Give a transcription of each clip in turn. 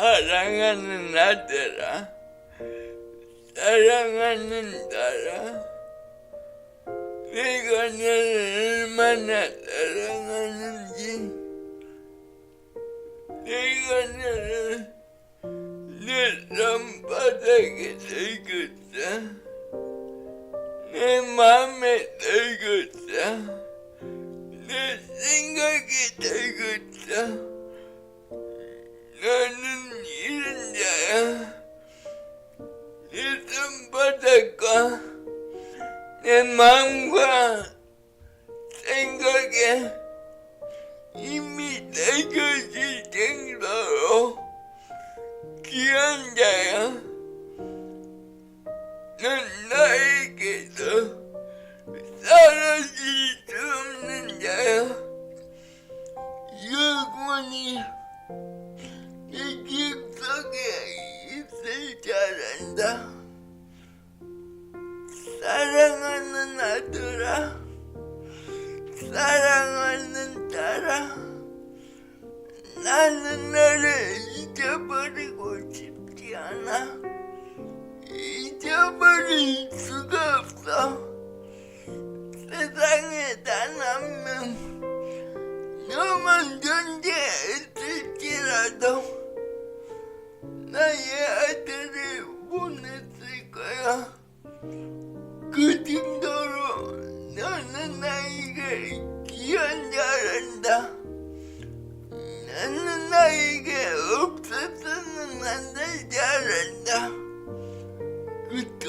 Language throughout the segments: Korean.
사랑하는 아들아, 사랑하는 딸아, 내가 너를 얼마나 사랑하는지, 내가 너를 내 손바닥에 들겠다, 내 맘에 들겠다, 내 생각에 들겠다. 생각에 이미 내 것이 정도로 귀한 자야. 넌 나에게도 사라질 수 없는 자야. 영원히 내 기억속에 있을 잘한다. 사랑하는 아들아, 사랑하는 딸아, 나는 너를 잊어버리고 싶지 않아. 잊어버릴 수가 없어. 세상에 단 한 명, 너만 존재했을지라도 나의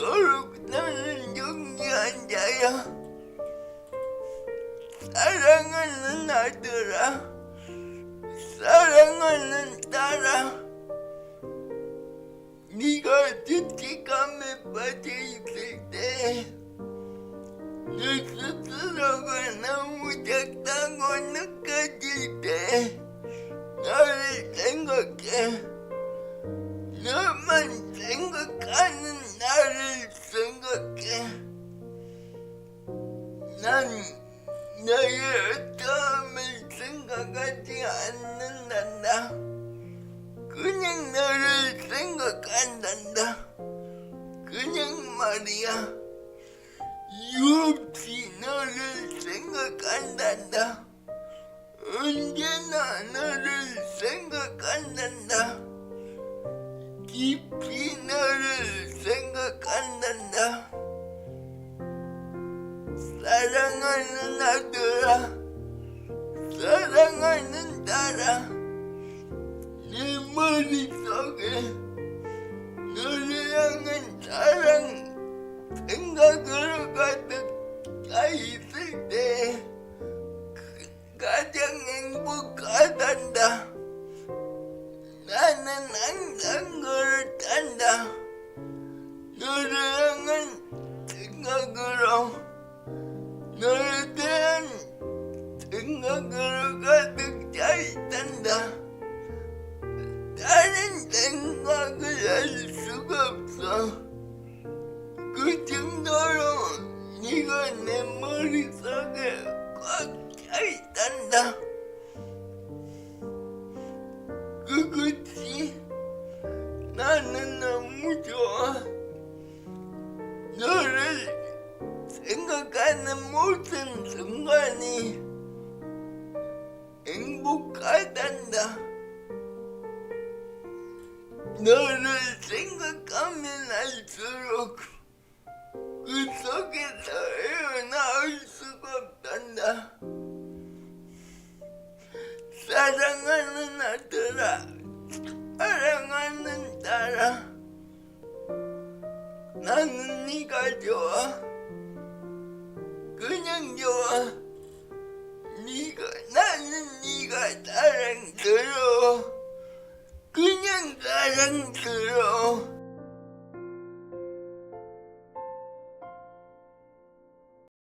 그토록 너는 존귀한 자야. 사랑하는 아들아, 사랑하는 딸아. 네가 죄책감 말이야. 유없이 너를 생각한단다. 언제나 너를 생각한단다. 깊이 너를 생각한단다. 사랑하는 아들아, 사랑하는 딸아, 내 머릿속에 너를 향한 사랑 생 네가 내 머릿속에 꽉 차 있단다. 그것이 나는 너무 좋아. 너를 생각하는 모든 순간이 행복하단다. 너를 생각하면 할수록 그 속에서 사랑하는 아들아, 사랑하는 딸아, 나는 네가 좋아. 그냥 좋아. 네가 나는 네가 사랑스러워. 그냥 사랑스러워.